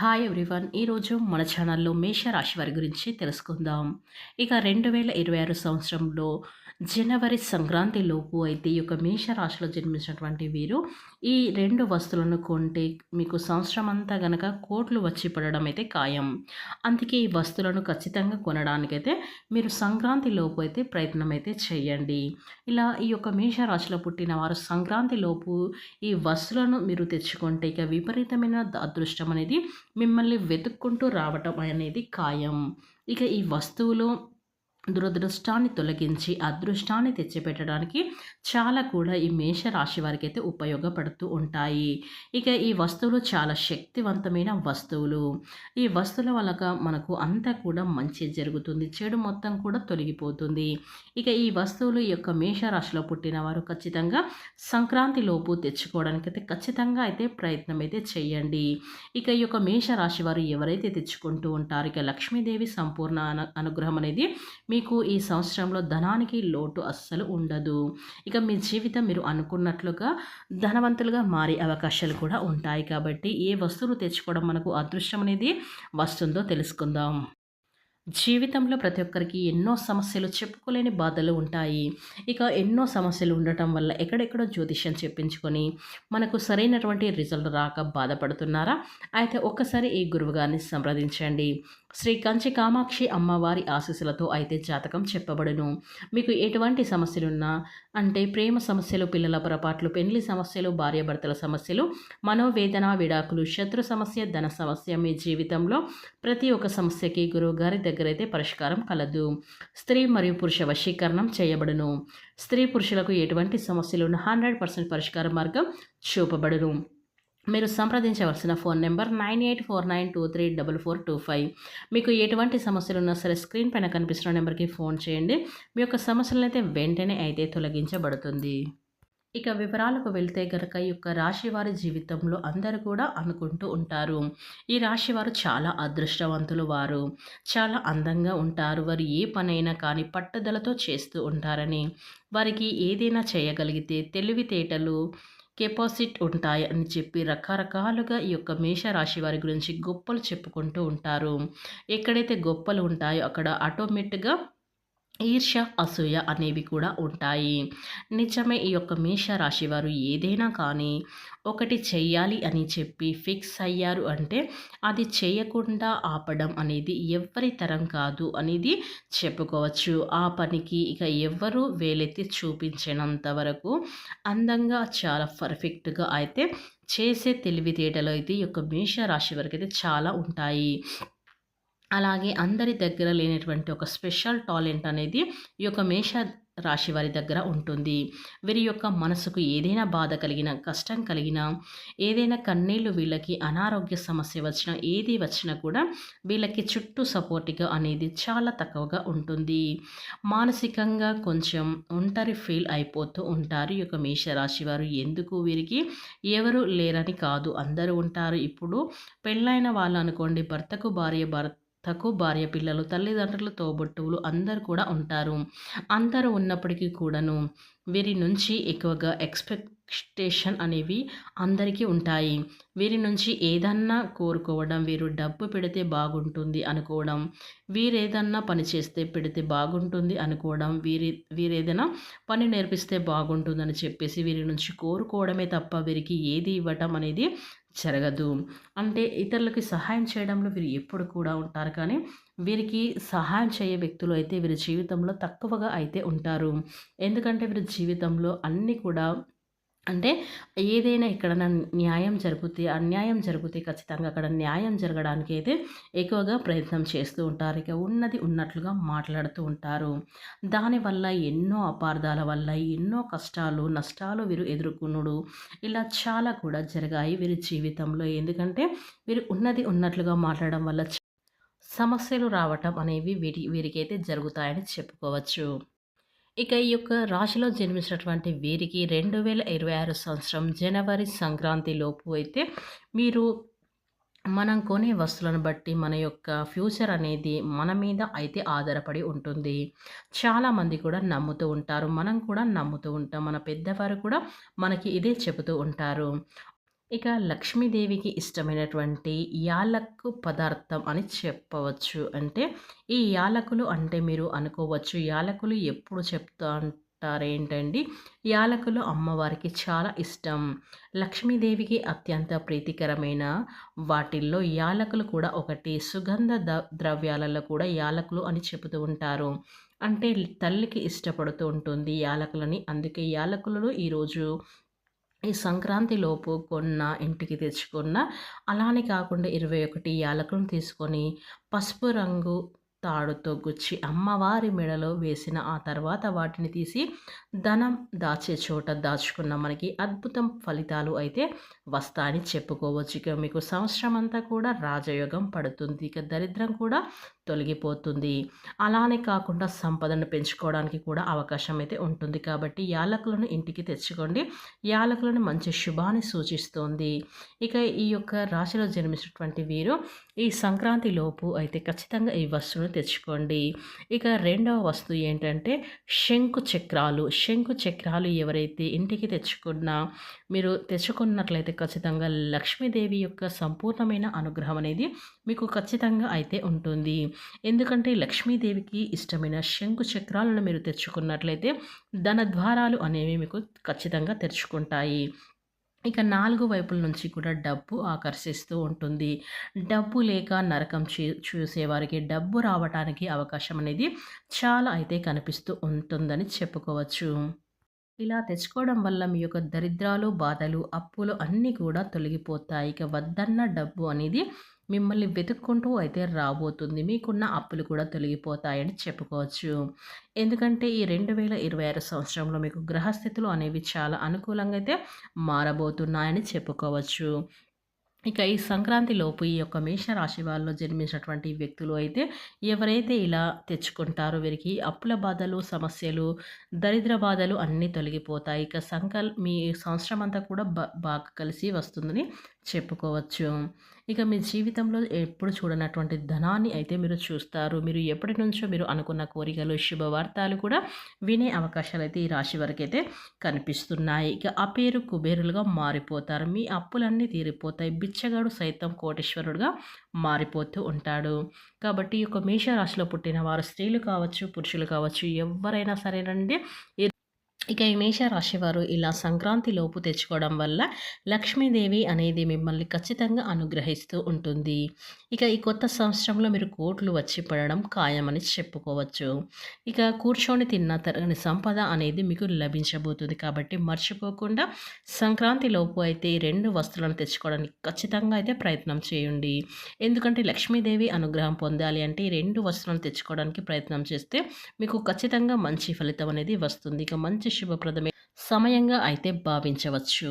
Hi everyone ఈరోజు మన ఛానల్లో మేషరాశి వారి గురించి తెలుసుకుందాం. ఇక రెండు వేల ఇరవై ఆరు సంవత్సరంలో జనవరి సంక్రాంతి లోపు అయితే ఈ యొక్క మేష రాశిలో జన్మించినటువంటి వీరు ఈ రెండు వస్తువులను కొంటే మీకు సంవత్సరం అంతా గనక కోట్లు వచ్చి పడడం అయితే ఖాయం. అందుకే ఈ వస్తువులను ఖచ్చితంగా కొనడానికైతే మీరు సంక్రాంతి లోపు అయితే ప్రయత్నం అయితే చేయండి. ఇలా ఈ యొక్క మేష రాశిలో పుట్టిన వారు సంక్రాంతి లోపు ఈ వస్తువులను మీరు తెచ్చుకుంటే ఇక విపరీతమైన అదృష్టం అనేది మిమ్మల్ని వెతుక్కుంటూ రావటం అనేది ఖాయం. ఇక ఈ వస్తువులు దురదృష్టాన్ని తొలగించి అదృష్టాన్ని తెచ్చిపెట్టడానికి చాలా కూడా ఈ మేష రాశి వారికి అయితే ఉపయోగపడుతూ ఉంటాయి. ఇక ఈ వస్తువులు చాలా శక్తివంతమైన వస్తువులు. ఈ వస్తువుల వల్ల మనకు అంతా కూడా మంచి జరుగుతుంది. చెడు మొత్తం కూడా తొలగిపోతుంది. ఇక ఈ వస్తువులు ఈ యొక్క మేష రాశిలో పుట్టిన వారు ఖచ్చితంగా సంక్రాంతి లోపు తెచ్చుకోవడానికి అయితే ఖచ్చితంగా అయితే ప్రయత్నం అయితే చేయండి. ఇక ఈ యొక్క మేష రాశి వారు ఎవరైతే తెచ్చుకుంటూ ఉంటారు ఇక లక్ష్మీదేవి సంపూర్ణ అనుగ్రహం అనేది మీ మీకు ఈ సంవత్సరంలో ధనానికి లోటు అస్సలు ఉండదు. ఇక మీ జీవితం మీరు అనుకున్నట్లుగా ధనవంతులుగా మారే అవకాశాలు కూడా ఉంటాయి కాబట్టి ఏ వస్తువులు తెచ్చుకోవడం మనకు అదృష్టం అనేది వస్తుందో తెలుసుకుందాం. జీవితంలో ప్రతి ఒక్కరికి ఎన్నో సమస్యలు చెప్పుకోలేని బాధలు ఉంటాయి. ఇక ఎన్నో సమస్యలు ఉండటం వల్ల ఎక్కడెక్కడో జ్యోతిష్యం చెప్పించుకొని మనకు సరైనటువంటి రిజల్ట్ రాక బాధపడుతున్నారా? అయితే ఒక్కసారి ఈ గురువుగారిని సంప్రదించండి. శ్రీ కంచి కామాక్షి అమ్మవారి ఆశీస్సులతో అయితే జాతకం చెప్పబడును. మీకు ఎటువంటి సమస్యలున్నా అంటే ప్రేమ సమస్యలు పిల్లల పొరపాట్లు పెళ్ళి సమస్యలు భార్యాభర్తల సమస్యలు మనోవేదన విడాకులు శత్రు సమస్య ధన సమస్య మీ జీవితంలో ప్రతి ఒక్క సమస్యకి గురువుగారి దగ్గర అయితే పరిష్కారం కలదు. స్త్రీ మరియు పురుష వశీకరణం చేయబడును. స్త్రీ పురుషులకు ఎటువంటి సమస్యలు హండ్రెడ్ పర్సెంట్ పరిష్కార మార్గం చూపబడును. మీరు సంప్రదించవలసిన phone number nine eight four nine two three double four two five. మీకు ఎటువంటి సమస్యలు ఉన్నా సరే స్క్రీన్ పైన కనిపిస్తున్న నెంబర్కి ఫోన్ చేయండి. మీ యొక్క సమస్యలను అయితే వెంటనే అయితే తొలగించబడుతుంది. ఇక వివరాలకు వెళ్తే గనక ఈ యొక్క రాశి వారి జీవితంలో అందరూ కూడా అనుకుంటూ ఉంటారు. ఈ రాశివారు చాలా అదృష్టవంతులు వారు. చాలా అందంగా ఉంటారు. వారు ఏ పనైనా కానీ పట్టుదలతో చేస్తూ ఉంటారని. వారికి ఏదైనా చేయగలిగితే తెలివితేటలు కెపాసిట్ ఉంటాయి అని చెప్పి రకరకాలుగా ఈ యొక్క మేషరాశి వారి గురించి గొప్పలు చెప్పుకుంటూ ఉంటారు. ఎక్కడైతే గొప్పలు ఉంటాయో అక్కడ ఆటోమేటిక్గా ఈర్ష్య అసూయ అనేవి కూడా ఉంటాయి. నిజమే ఈ యొక్క మేష రాశివారు ఏదైనా కానీ ఒకటి చెయ్యాలి అని చెప్పి ఫిక్స్ అయ్యారు అంటే అది చేయకుండా ఆపడం అనేది ఎవరి తరం కాదు అనేది చెప్పుకోవచ్చు. ఆ పనికి ఇక ఎవ్వరూ వేలెత్తి చూపించినంత వరకు అందంగా చాలా పర్ఫెక్ట్గా అయితే చేసే తెలివితేటలు అయితే ఈ యొక్క మేష రాశి వరకు అయితే చాలా ఉంటాయి. అలాగే అందరి దగ్గర లేనటువంటి ఒక స్పెషల్ టాలెంట్ అనేది ఈ యొక్క మేష రాశి వారి దగ్గర ఉంటుంది. వీరి యొక్క మనసుకు ఏదైనా బాధ కలిగిన కష్టం కలిగిన ఏదైనా కన్నీళ్ళు వీళ్ళకి అనారోగ్య సమస్య వచ్చినా ఏది వచ్చినా కూడా వీళ్ళకి చుట్టూ సపోర్టిగా అనేది చాలా తక్కువగా ఉంటుంది. మానసికంగా కొంచెం ఒంటరి ఫీల్ అయిపోతూ ఉంటారు ఈ యొక్క మేషరాశి వారు. ఎందుకు? వీరికి ఎవరు లేరని కాదు. అందరూ ఉంటారు. ఇప్పుడు పెళ్ళైన వాళ్ళు అనుకోండి భర్తకు భార్య భర్త భర్తకు భార్య పిల్లలు తల్లిదండ్రులు తోబుట్టువులు అందరు కూడా ఉంటారు. అందరూ ఉన్నప్పటికీ కూడాను వీరి నుంచి ఎక్కువగా ఎక్స్పెక్టేషన్ అనేవి అందరికీ ఉంటాయి. వీరి నుంచి ఏదన్నా కోరుకోవడం వీరు డబ్బు పెడితే బాగుంటుంది అనుకోవడం వీరేదన్నా పని చేస్తే పెడితే బాగుంటుంది అనుకోవడం వీరి వీరేదైనా పని నేర్పిస్తే బాగుంటుందని చెప్పేసి వీరి నుంచి కోరుకోవడమే తప్ప వీరికి ఏది ఇవ్వటం అనేది జరగదు. అంటే ఇతరులకి సహాయం చేయడంలో వీరు ఎప్పుడు కూడా ఉంటారు. కానీ వీరికి సహాయం చేయే వ్యక్తులు అయితే వీరి జీవితంలో తక్కువగా అయితే ఉంటారు. ఎందుకంటే వీరి జీవితంలో అన్నీ కూడా అంటే ఏదైనా ఇక్కడ న్యాయం జరిగితే అన్యాయం జరిగితే ఖచ్చితంగా అక్కడ న్యాయం జరగడానికి అయితే ఎక్కువగా ప్రయత్నం చేస్తూ ఉంటారు. ఇక ఉన్నది ఉన్నట్లుగా మాట్లాడుతూ ఉంటారు. దానివల్ల ఎన్నో అపార్థాల వల్ల ఎన్నో కష్టాలు నష్టాలు వీరు ఎదుర్కొనుడు ఇలా చాలా కూడా జరిగాయి వీరి జీవితంలో. ఎందుకంటే వీరు ఉన్నది ఉన్నట్లుగా మాట్లాడడం వల్ల సమస్యలు రావటం అనేవి వీరి వీరికైతే జరుగుతాయని చెప్పుకోవచ్చు. ఇక ఈ యొక్క రాశిలో జన్మించినటువంటి వీరికి రెండు వేల ఇరవై ఆరు సంవత్సరం జనవరి సంక్రాంతి లోపు అయితే మీరు మనం కొనే వస్తువులను బట్టి మన యొక్క ఫ్యూచర్ అనేది మన మీద అయితే ఆధారపడి ఉంటుంది. చాలామంది కూడా నమ్ముతూ ఉంటారు. మనం కూడా నమ్ముతూ ఉంటాం. మన పెద్దవారు కూడా మనకి ఇదే చెబుతూ ఉంటారు. ఇక లక్ష్మీదేవికి ఇష్టమైనటువంటి యాలక్కు పదార్థం అని చెప్పవచ్చు. అంటే ఈ యాలకులు అంటే మీరు అనుకోవచ్చు యాలకులు ఎప్పుడు చెప్తా అంటారేంటండి యాలకులు అమ్మవారికి చాలా ఇష్టం. లక్ష్మీదేవికి అత్యంత ప్రీతికరమైన వాటిల్లో యాలకులు కూడా ఒకటి. సుగంధ ద ద్రవ్యాలలో కూడా యాలకులు అని చెబుతూ ఉంటారు. అంటే తల్లికి ఇష్టపడుతూ ఉంటుంది యాలకులని. అందుకే యాలకులను ఈరోజు ఈ సంక్రాంతి లోపు కొన్న ఇంటికి తెచ్చుకున్న అలానే కాకుండా ఇరవై ఒకటి యాలకులను తీసుకొని పసుపు రంగు తాడుతో గుచ్చి అమ్మవారి మెడలో వేసిన ఆ తర్వాత వాటిని తీసి ధనం దాచే చోట దాచుకున్న మనకి అద్భుతం ఫలితాలు అయితే వస్తాయని చెప్పుకోవచ్చు. ఇక మీకు సంవత్సరం అంతా కూడా రాజయోగం పడుతుంది. ఇక దరిద్రం కూడా తొలగిపోతుంది. అలానే కాకుండా సంపదను పెంచుకోవడానికి కూడా అవకాశం అయితే ఉంటుంది. కాబట్టి యాలకులను ఇంటికి తెచ్చుకోండి. యాలకులను మంచి శుభాన్ని సూచిస్తుంది. ఇక ఈ యొక్క రాశిలో జన్మించినటువంటి వీరు ఈ సంక్రాంతి లోపు అయితే ఖచ్చితంగా ఈ వస్తువును తెచ్చుకోండి. ఇక రెండవ వస్తువు ఏంటంటే శంకు చక్రాలు. శంకు చక్రాలు ఎవరైతే ఇంటికి తెచ్చుకున్నా మీరు తెచ్చుకున్నట్లయితే ఖచ్చితంగా లక్ష్మీదేవి యొక్క సంపూర్ణమైన అనుగ్రహం అనేది మీకు ఖచ్చితంగా అయితే ఉంటుంది. ఎందుకంటే లక్ష్మీదేవికి ఇష్టమైన శంకు చక్రాలను మీరు తెచ్చుకున్నట్లయితే ధన ద్వారాలు అనేవి మీకు ఖచ్చితంగా తెరుచుకుంటాయి. ఇక నాలుగు వైపుల నుంచి కూడా డబ్బు ఆకర్షిస్తూ ఉంటుంది. డబ్బు లేక నరకం చూ చూసేవారికి డబ్బు రావటానికి అవకాశం అనేది చాలా అయితే కనిపిస్తూ ఉంటుందని చెప్పుకోవచ్చు. ఇలా తెచ్చుకోవడం వల్ల మీ యొక్క దరిద్రాలు బాధలు అప్పులు అన్నీ కూడా తొలగిపోతాయి. ఇక వద్దన్న డబ్బు అనేది మిమ్మల్ని వెతుక్కుంటూ అయితే రాబోతుంది. మీకున్న అప్పులు కూడా తొలగిపోతాయని చెప్పుకోవచ్చు. ఎందుకంటే ఈ రెండు వేల ఇరవై ఆరు సంవత్సరంలో మీకు గ్రహస్థితులు అనేవి చాలా అనుకూలంగా అయితే మారబోతున్నాయని చెప్పుకోవచ్చు. ఇక ఈ సంక్రాంతి లోపు ఈ యొక్క మేషరాశి వాళ్ళలో జన్మించినటువంటి వ్యక్తులు అయితే ఎవరైతే ఇలా తెచ్చుకుంటారో వీరికి అప్పుల బాధలు సమస్యలు దరిద్ర బాధలు అన్నీ తొలగిపోతాయి. ఇక సంకల్ మీ సంవత్సరం అంతా కూడా బాగా కలిసి వస్తుందని చెప్పుకోవచ్చు. ఇక మీ జీవితంలో ఎప్పుడు చూడనటువంటి ధనాన్ని అయితే మీరు చూస్తారు. మీరు ఎప్పటి నుంచో మీరు అనుకున్న కోరికలు శుభవార్తలు కూడా వినే అవకాశాలు అయితే ఈ రాశి వరకు అయితే కనిపిస్తున్నాయి. ఇక ఆ పేరు కుబేరులుగా మారిపోతారు. మీ అప్పులన్నీ తీరిపోతాయి. బిచ్చగాడు సైతం కోటేశ్వరుడుగా మారిపోతూ ఉంటాడు. కాబట్టి ఈ యొక్క మేషరాశిలో పుట్టిన వారు స్త్రీలు కావచ్చు పురుషులు కావచ్చు ఎవరైనా సరేనండి. ఇక ఈ మేషరాశి ఇలా సంక్రాంతి లోపు తెచ్చుకోవడం వల్ల లక్ష్మీదేవి అనేది మిమ్మల్ని ఖచ్చితంగా అనుగ్రహిస్తూ ఉంటుంది. ఇక ఈ కొత్త సంవత్సరంలో మీరు కోట్లు వచ్చి పడడం ఖాయమని చెప్పుకోవచ్చు. ఇక కూర్చొని తిన్న తరగని సంపద అనేది మీకు లభించబోతుంది కాబట్టి మర్చిపోకుండా సంక్రాంతి లోపు అయితే ఈ రెండు వస్తువులను తెచ్చుకోవడానికి ఖచ్చితంగా అయితే ప్రయత్నం చేయండి. ఎందుకంటే లక్ష్మీదేవి అనుగ్రహం పొందాలి అంటే ఈ రెండు వస్తువులను తెచ్చుకోవడానికి ప్రయత్నం చేస్తే మీకు ఖచ్చితంగా మంచి ఫలితం అనేది వస్తుంది. ఇక మంచి శుభప్రదమే. సమయంగా అయితే భావించవచ్చు.